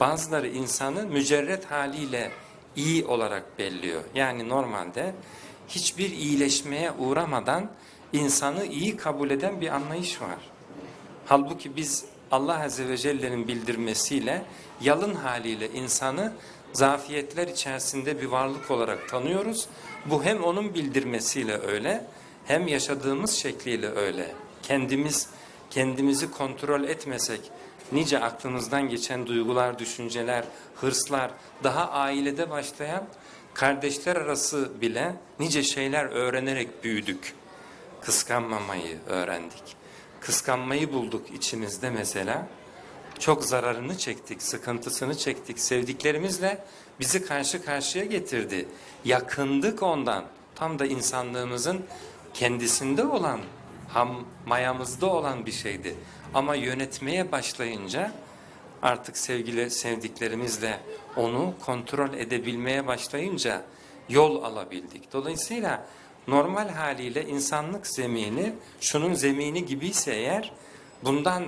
Bazıları insanı mücerret haliyle iyi olarak belliyor. Yani normalde hiçbir iyileşmeye uğramadan insanı iyi kabul eden bir anlayış var. Halbuki biz Allah Azze ve Celle'nin bildirmesiyle yalın haliyle insanı zafiyetler içerisinde bir varlık olarak tanıyoruz. Bu hem onun bildirmesiyle öyle hem yaşadığımız şekliyle öyle. Kendimiz kendimizi kontrol etmesek nice aklımızdan geçen duygular, düşünceler, hırslar daha ailede başlayan kardeşler arası bile nice şeyler öğrenerek büyüdük. Kıskanmamayı öğrendik. Kıskanmayı bulduk içimizde mesela. Çok zararını çektik, sıkıntısını çektik. Sevdiklerimizle bizi karşı karşıya getirdi. Yakındık ondan. Tam da insanlığımızın kendisinde olan, ham mayamızda olan bir şeydi. Ama yönetmeye başlayınca artık sevgili sevdiklerimizle onu kontrol edebilmeye başlayınca yol alabildik. Dolayısıyla normal haliyle insanlık zemini şunun zemini gibiyse eğer bundan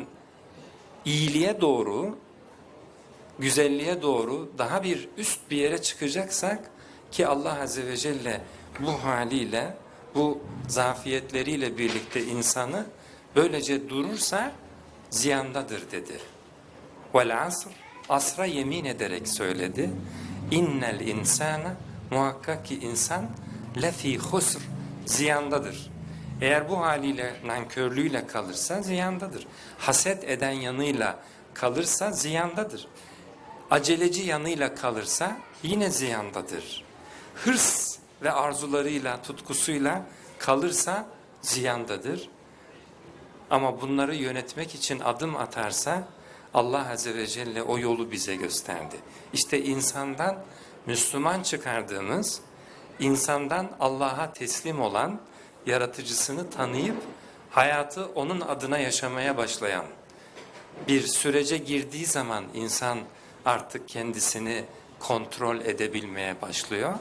iyiliğe doğru, güzelliğe doğru daha bir üst bir yere çıkacaksak ki Allah Azze ve Celle bu haliyle, bu zafiyetleriyle birlikte insanı böylece durursa ziyandadır dedi. Vel asr, asra yemin ederek söyledi. İnnel insana muhakkak ki insan lefi husr, ziyandadır. Eğer bu haliyle nankörlüğüyle kalırsa ziyandadır. Haset eden yanıyla kalırsa ziyandadır. Aceleci yanıyla kalırsa yine ziyandadır. Hırs ve arzularıyla, tutkusuyla kalırsa ziyandadır. Ama bunları yönetmek için adım atarsa Allah Azze ve Celle o yolu bize gösterdi. İşte insandan Müslüman çıkardığımız, insandan Allah'a teslim olan, yaratıcısını tanıyıp hayatı onun adına yaşamaya başlayan bir sürece girdiği zaman insan artık kendisini kontrol edebilmeye başlıyor